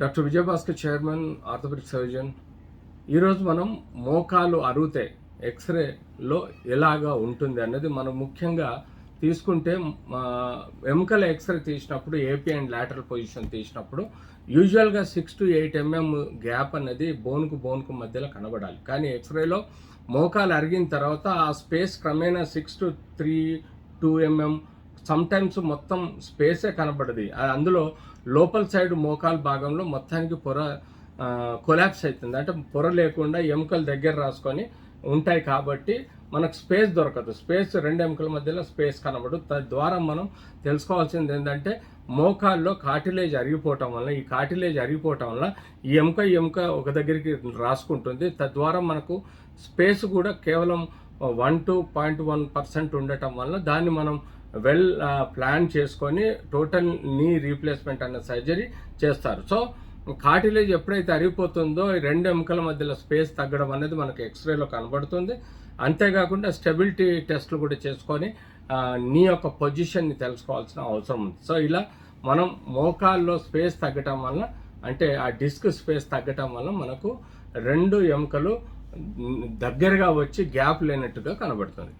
Doctor Vijayabhaskar chairman orthopaedic surgeon. ఈరోజు మనం మోకాలు అరుగుతే ఎక్స్రేలో ఎలాగా ఉంటుంది అన్నది మనం ముఖ్యంగా తీసుకుంటే మా ఎముకల ఎక్స్రే తీసినప్పుడు ఏపీ అండ్ లాటరల్ పొజిషన్ తీసినప్పుడు యూజువల్గా six to eight mm gap అనేది బోన్కు బోన్కు మధ్యలో కనబడాలి. కానీ ఎక్స్రేలో మోకాలు అరిగిన తర్వాత ఆ స్పేస్ క్రమేణా six to three two mm sometimes మొత్తం స్పేసే కనబడది. అందులో లోపల సైడ్ మోకాలు భాగంలో మొత్తానికి పొర కొలాప్స్ అవుతుంది అంటే పొర లేకుండా ఎముకలు దగ్గర రాసుకొని ఉంటాయి కాబట్టి మనకు స్పేస్ దొరకదు. స్పేస్ రెండు ఎముకల మధ్యలో స్పేస్ కనబడదు. తద్వారా మనం తెలుసుకోవాల్సింది ఏంటంటే మోకాల్లో కాటిలేజ్ అరిగిపోవటం వల్ల ఈ కాటిలేజ్ అరిగిపోవటం వల్ల ఈ ఎముక ఎముక ఒక దగ్గరికి రాసుకుంటుంది. తద్వారా మనకు స్పేస్ కూడా కేవలం one two point one percent ఉండటం వల్ల దాన్ని మనం వెల్ ప్లాన్ చేసుకొని టోటల్ నీ రీప్లేస్మెంట్ అన్న సర్జరీ చేస్తారు. సో కాటిలేజ్ ఎప్పుడైతే అరిగిపోతుందో ఈ రెండు ఎముకల మధ్యలో స్పేస్ తగ్గడం అనేది మనకు ఎక్స్రేలో కనబడుతుంది. అంతేకాకుండా స్టెబిలిటీ టెస్ట్లు కూడా చేసుకొని నీ యొక్క పొజిషన్ని తెలుసుకోవాల్సిన అవసరం ఉంది. సో ఇలా మనం మోకాల్లో స్పేస్ తగ్గటం వల్ల అంటే ఆ డిస్క్ స్పేస్ తగ్గటం వల్ల మనకు రెండు ఎముకలు దగ్గరగా వచ్చి గ్యాప్ లేనట్టుగా కనబడుతుంది.